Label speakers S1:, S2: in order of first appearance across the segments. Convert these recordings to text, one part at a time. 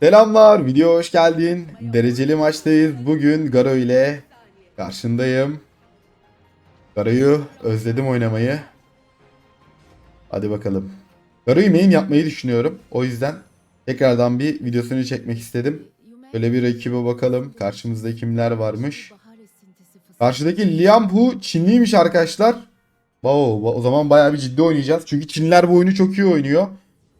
S1: Selamlar, video hoş geldin. Dereceli maçtayız. Bugün Garo ile karşındayım. Garo'yu özledim oynamayı. Hadi bakalım. Garo'yu main yapmayı düşünüyorum. O yüzden tekrardan bir videosunu çekmek istedim. Böyle bir ekibe bakalım. Karşımızda kimler varmış. Karşıdaki Liam Hu Çinliymiş arkadaşlar. Wow, o zaman bayağı bir ciddi oynayacağız. Çünkü Çinliler bu oyunu çok iyi oynuyor.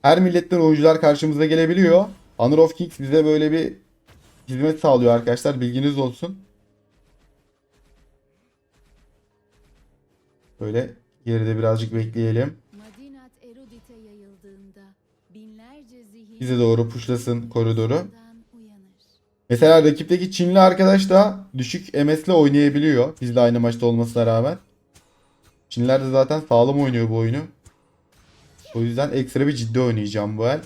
S1: Her milletten oyuncular karşımıza gelebiliyor. Honor of Kings bize böyle bir hizmet sağlıyor arkadaşlar. Bilginiz olsun. Böyle geride birazcık bekleyelim. Bize doğru pushlasın koridoru. Mesela rakipteki Çinli arkadaş da düşük MS'le oynayabiliyor. Bizle aynı maçta olmasına rağmen. Çinliler de zaten sağlam oynuyor bu oyunu. O yüzden ekstra bir ciddi oynayacağım bu el.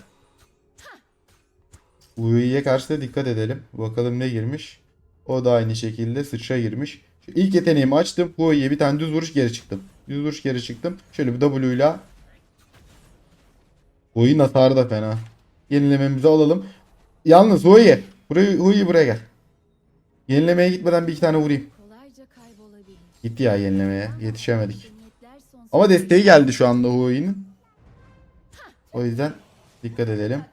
S1: Ui'ye karşı da dikkat edelim. Bakalım ne girmiş. O da aynı şekilde sıçra girmiş. Şu ilk yeteneğimi açtım. Ui'ye bir tane düz vuruş geri çıktım. Düz vuruş geri çıktım. Şöyle bir W ile Ui'nin hasarı da fena. Yenilememizi alalım. Yalnız Hui. Buraya, Hui buraya gel. Yenilemeye gitmeden bir iki tane vurayım. Gitti ya yenilemeye. Yetişemedik. Ama desteği geldi şu anda Hui'nin. O yüzden dikkat edelim.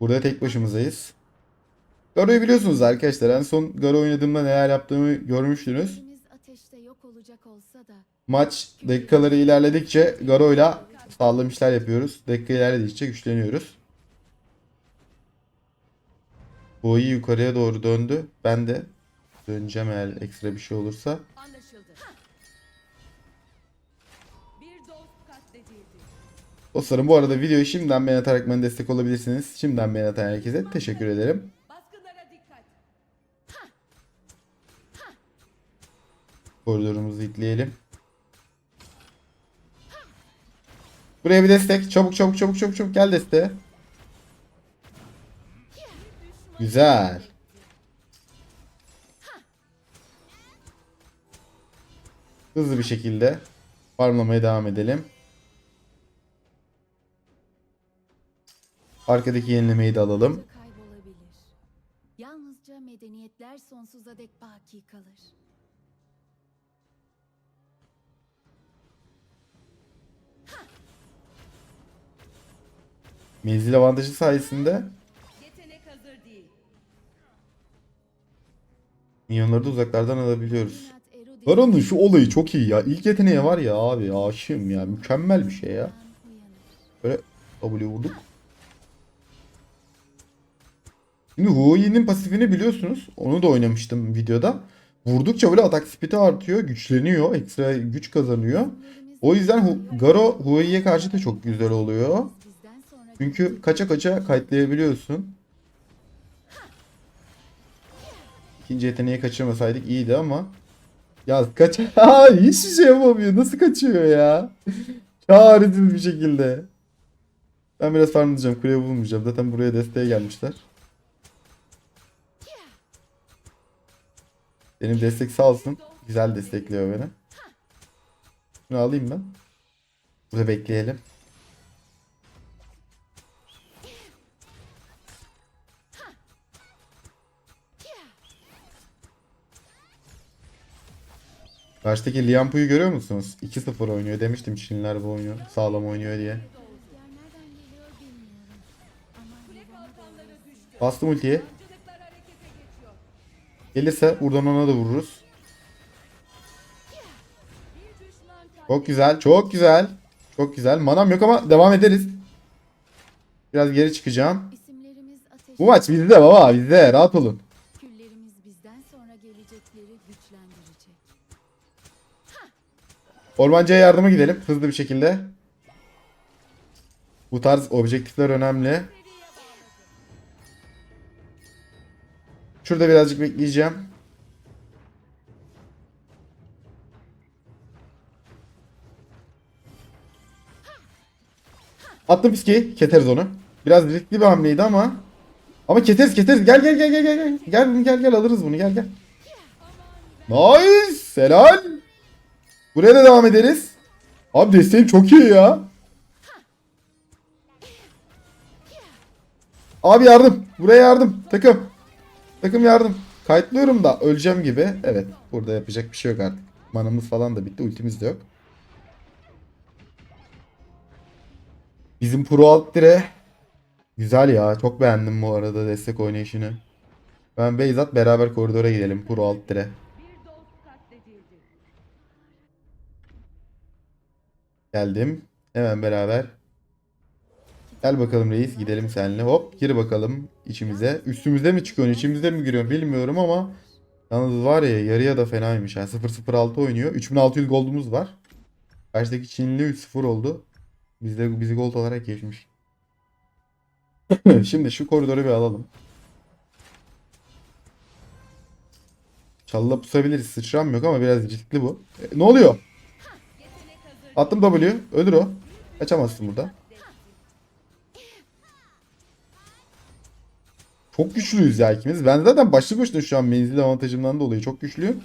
S1: Burada tek başımızdayız. Garo'yu biliyorsunuz arkadaşlar. En son Garo oynadığımda neler yaptığımı görmüştünüz. Maç dakikaları ilerledikçe Garo'yla sağlam işler yapıyoruz. Dakika ilerledikçe güçleniyoruz. Hui yukarıya doğru döndü. Ben de döneceğim eğer ekstra bir şey olursa. Dostlarım bu arada videoyu şimdiden beğenerek bana destek olabilirsiniz. Şimdiden beğenen herkese teşekkür ederim.
S2: Baskınlara dikkat.
S1: Koridorumuzu itleyelim. Buraya bir destek. Çabuk çabuk çabuk çabuk çabuk gel desteğe. Güzel. Hızlı bir şekilde farmlamaya devam edelim. Arkadaki yenilemeyi de alalım.
S2: Kaybolabilir. Yalnızca medeniyetler sonsuza dek baki kalır.
S1: Menzil avantajı sayesinde
S2: Yetenek hazır değil.
S1: minyonları da uzaklardan alabiliyoruz.
S2: Madinat Erudit-
S1: Baron'un şu olayı çok iyi ya. İlk yeteneği var ya abi aşığım ya. Mükemmel bir şey ya.
S2: uyanır.
S1: Böyle W vurduk. Şimdi Huoyi'nin pasifini biliyorsunuz. Onu da oynamıştım videoda. Vurdukça böyle atak speed'i artıyor. Güçleniyor. Ekstra güç kazanıyor. O yüzden Hu- Garo Huoyi'ye karşı da çok güzel oluyor. Çünkü kaça kaça kayıtlayabiliyorsun. İkinci yeteneği kaçırmasaydık iyiydi ama. Ya kaç... Ha, hiçbir şey yapamıyor. Nasıl kaçıyor ya? Çaresiz bir şekilde. Ben biraz farmlayacağım. Kuleye bulmayacağım. Zaten buraya desteğe gelmişler. Benim destek sağ olsun. Güzel destekliyor beni. Şunu alayım ben. Burada bekleyelim. Karşıdaki Liampu'yu görüyor musunuz? 2-0 oynuyor demiştim Çinliler bu oyunu sağlam oynuyor diye. Bastım ultiyi. Gelirse buradan ona da vururuz. Çok güzel, çok güzel. Çok güzel. Manam yok ama devam ederiz. Biraz geri çıkacağım. Bu maç bizde baba, bizde. Rahat olun. Ormancıya yardıma gidelim hızlı bir şekilde. Bu tarz objektifler önemli. Şurada birazcık bekleyeceğim. Attım fiski. Keteriz onu. Biraz riskli bir hamleydi ama. Ama keteriz keteriz. Gel gel gel gel gel. Gel bunu gel gel alırız bunu gel gel. Nice. Helal. Buraya da devam ederiz. Abi desteğim çok iyi ya. Abi yardım. Buraya yardım. Takım. Takım yardım. Kayıtlıyorum da öleceğim gibi. Evet. Burada yapacak bir şey yok artık. Manamız falan da bitti. Ultimiz de yok. Bizim Pro Alt dire güzel ya. Çok beğendim bu arada destek oynayışını. Ben Beyzat beraber koridora gidelim. Pro Alt dire. Geldim. Hemen beraber. Gel bakalım reis gidelim seninle. Hop gir bakalım içimize. Üstümüzde mi çıkıyorsun içimizde mi giriyorsun bilmiyorum ama yalnız var ya yarıya da fenaymış. Yani 0-0-6 oynuyor. 3600 goldumuz var. Karşıdaki Çinli 3-0 oldu. Bizde bizi gold olarak geçmiş. Şimdi şu koridoru bir alalım. Çalıla pusabiliriz. Sıçram yok ama biraz riskli bu. E, ne oluyor? Attım W. Ölür o. Kaçamazsın burada. Çok güçlüyüz ya ikimiz. Ben zaten başlı başına şu an menzil avantajımdan dolayı çok güçlüyüm.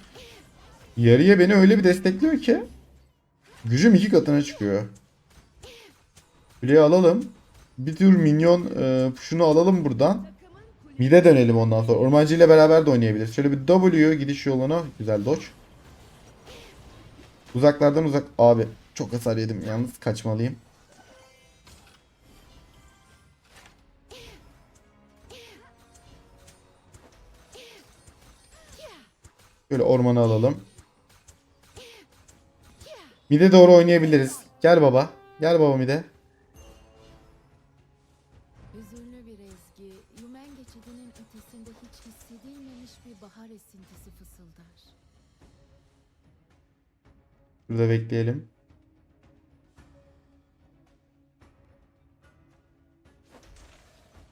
S1: Yarıya beni öyle bir destekliyor ki gücüm iki katına çıkıyor. Kuleyi alalım. Bir tür minyon e, şunu alalım buradan. Mide dönelim ondan sonra. Ormancı ile beraber de oynayabiliriz. Şöyle bir W gidiş yoluna. Güzel dodge. Uzaklardan uzak. Abi çok hasar yedim. Yalnız kaçmalıyım. Şöyle ormanı alalım. Mide doğru oynayabiliriz. Gel baba. Gel baba mide.
S2: Hüzünlü bir ezgi, Yumen geçidinin ötesinde hiç hissedilmemiş bir bahar esintisi fısıldar.
S1: Burada bekleyelim.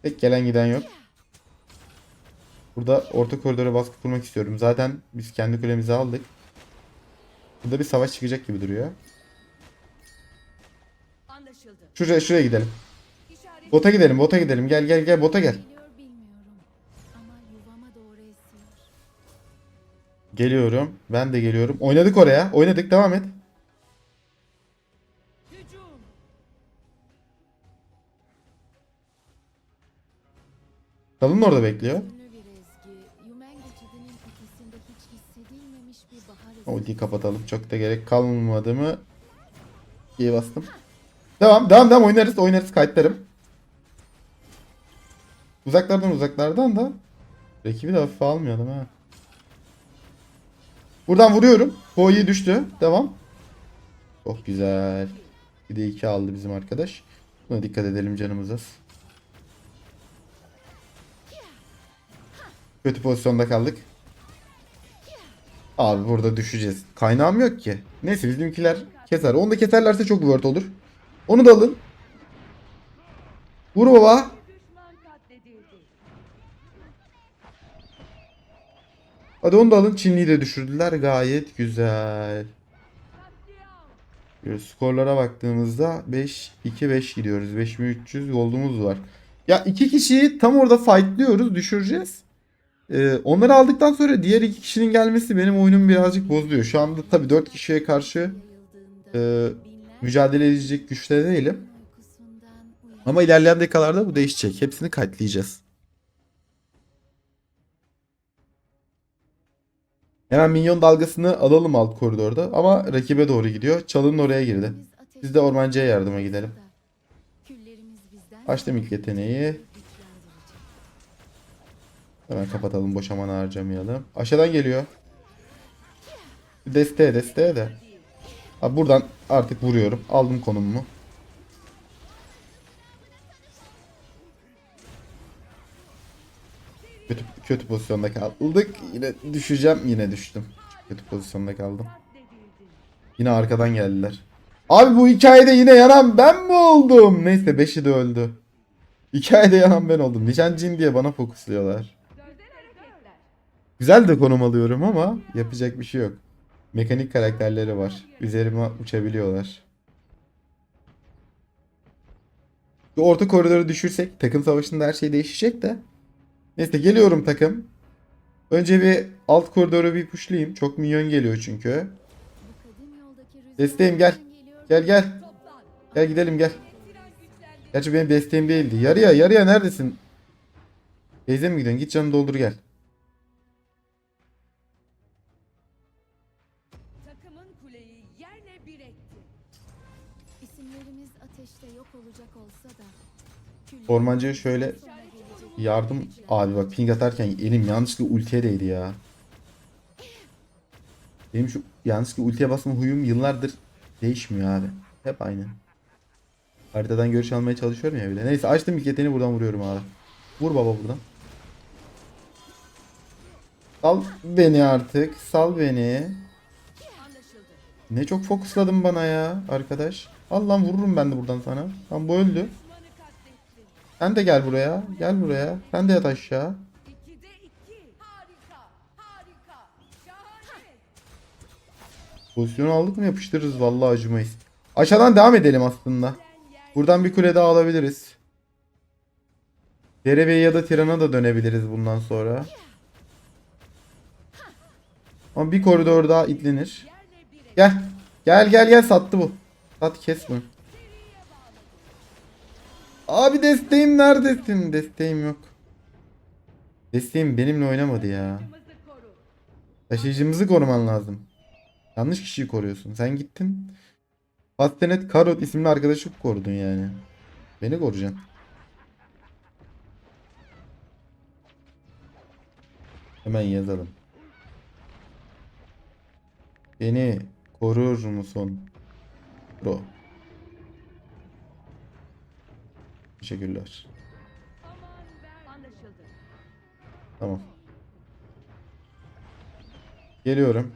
S1: Tek gelen giden yok. Burada orta koridora baskı kurmak istiyorum. Zaten biz kendi kulemizi aldık. Burada bir savaş çıkacak gibi duruyor. Şuraya şuraya gidelim. Bota gidelim, bota gidelim. Gel gel gel bota gel. Geliyorum. Ben de geliyorum. Oynadık oraya. Oynadık devam et. Talın orada bekliyor. Ultiyi kapatalım. Çok da gerek kalmadı mı? İyi bastım. Devam devam devam oynarız oynarız kayıtlarım. Uzaklardan uzaklardan da rakibi de hafife almayalım ha. Buradan vuruyorum. İyi düştü. Devam. Çok güzel. Bir de iki aldı bizim arkadaş. Buna dikkat edelim canımız az. Kötü pozisyonda kaldık. Abi burada düşeceğiz. Kaynağım yok ki. Neyse bizimkiler keser. Onu da keserlerse çok word olur. Onu da alın. Vur baba. Hadi onu da alın. Çinliyi de düşürdüler. Gayet güzel. Böyle skorlara baktığımızda 5-2-5 gidiyoruz. 5300 goldumuz var. Ya iki kişiyi tam orada fightlıyoruz. Düşüreceğiz. Ee, onları aldıktan sonra diğer iki kişinin gelmesi benim oyunumu birazcık bozuyor. Şu anda tabii 4 kişiye karşı e, mücadele edecek güçte değilim. Ama ilerleyen dakikalarda bu değişecek. Hepsini katlayacağız. Hemen minyon dalgasını alalım alt koridorda. Ama rakibe doğru gidiyor. Çalının oraya girdi. Biz de ormancıya yardıma gidelim. Açtım ilk yeteneği. Hemen kapatalım. Boş aman harcamayalım. Aşağıdan geliyor. Desteğe desteğe de. Abi buradan artık vuruyorum. Aldım konumumu. Kötü, kötü pozisyonda kaldık. Yine düşeceğim. Yine düştüm. Kötü pozisyonda kaldım. Yine arkadan geldiler. Abi bu hikayede yine yanan ben mi oldum? Neyse 5'i de öldü. Hikayede yanan ben oldum. Nişancıyım diye bana fokusluyorlar.
S3: Güzel
S1: de konum alıyorum ama yapacak bir şey yok. Mekanik karakterleri var. Üzerime uçabiliyorlar. Bu orta koridoru düşürsek takım savaşında her şey değişecek de. Neyse geliyorum takım. Önce bir alt koridoru bir pushlayayım. Çok minyon geliyor çünkü. Desteğim gel. Gel gel. Gel gidelim gel. Gerçi benim desteğim değildi. Yarıya yarıya neredesin? Teyze mi gidiyorsun? Git canını doldur gel. Ormancıya şöyle yardım abi bak ping atarken elim yanlışlıkla ultiye değdi ya. Benim şu yanlışlıkla ultiye basma huyum yıllardır değişmiyor abi. Hep aynı. Haritadan görüş almaya çalışıyorum ya bile. Neyse açtım ilk yeteneği buradan vuruyorum abi. Vur baba buradan. Sal beni artık. Sal beni. Ne çok fokusladım bana ya arkadaş. Allah'ım vururum ben de buradan sana. Tam bu öldü. Sen de gel buraya. Gel buraya. Sen de yat aşağı. Pozisyonu aldık mı yapıştırırız vallahi acımayız. Aşağıdan devam edelim aslında. Buradan bir kule daha alabiliriz. Derebeyi ya da Tiran'a da dönebiliriz bundan sonra. Ama bir koridor daha itlenir. Gel. Gel gel gel sattı bu. Sat kes bunu. Abi desteğim neredesin? Desteğim yok. Desteğim benimle oynamadı ya. Taşıyıcımızı koruman lazım. Yanlış kişiyi koruyorsun. Sen gittin. Pastenet Karot isimli arkadaşı korudun yani. Beni koruyacaksın. Hemen yazalım. Beni korur musun? Bro. Teşekkürler. Tamam. Geliyorum.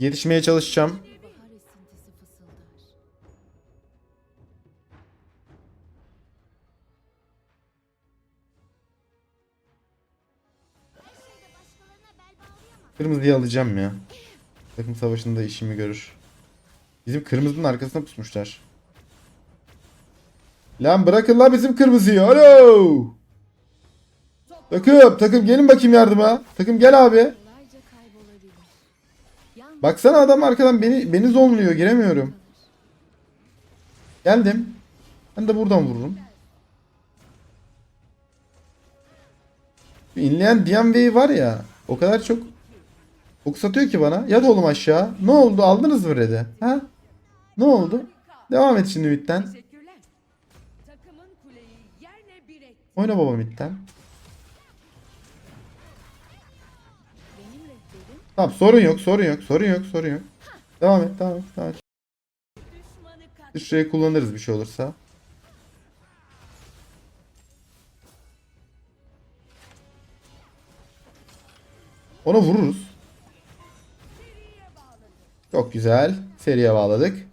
S1: Yetişmeye çalışacağım. Kırmızıyı alacağım ya. Takım savaşında işimi görür. Bizim kırmızının arkasına pusmuşlar. Lan bırakın lan bizim kırmızıyı. Alo. Takım takım gelin bakayım yardıma. Takım gel abi. Baksana adam arkadan beni beni zonluyor giremiyorum. Geldim. Ben de buradan vururum. İnleyen DMV var ya o kadar çok fokus atıyor ki bana. Yat oğlum aşağı. Ne oldu aldınız mı red'i? Ha? Ne oldu? Devam et şimdi midden. Oyna baba midden. Tamam sorun yok sorun yok sorun yok sorun yok. Devam et devam et. Devam et. Şurayı kullanırız bir şey olursa. Ona vururuz. Çok güzel. Seriye bağladık.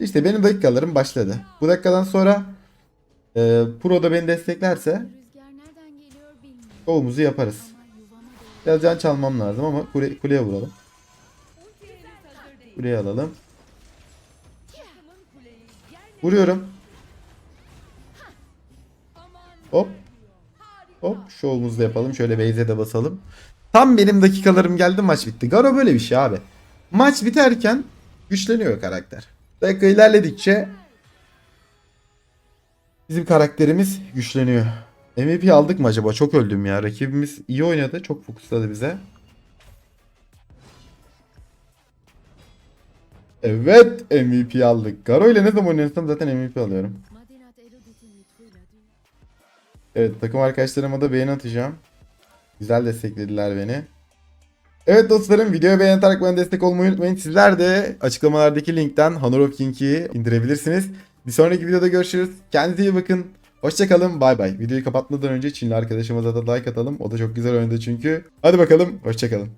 S1: İşte benim dakikalarım başladı. Bu dakikadan sonra e, Pro'da beni desteklerse şovumuzu yaparız. Biraz can çalmam lazım ama kule, kuleye vuralım. Kuleye alalım. Vuruyorum. Hop. Hop şovumuzu da yapalım. Şöyle base'e de basalım. Tam benim dakikalarım geldi maç bitti. Garo böyle bir şey abi. Maç biterken güçleniyor karakter. Dakika ilerledikçe bizim karakterimiz güçleniyor. MVP aldık mı acaba? Çok öldüm ya. Rakibimiz iyi oynadı. Çok fokusladı bize. Evet MVP aldık. Garo ile ne zaman oynarsam zaten MVP alıyorum. Evet takım arkadaşlarıma da beğeni atacağım. Güzel desteklediler beni. Evet dostlarım videoya beğen atarak bana destek olmayı unutmayın. Sizler de açıklamalardaki linkten Honor of King'i indirebilirsiniz. Bir sonraki videoda görüşürüz. Kendinize iyi bakın. Hoşçakalın. Bay bay. Videoyu kapatmadan önce Çinli arkadaşımıza da like atalım. O da çok güzel oynadı çünkü. Hadi bakalım. Hoşçakalın.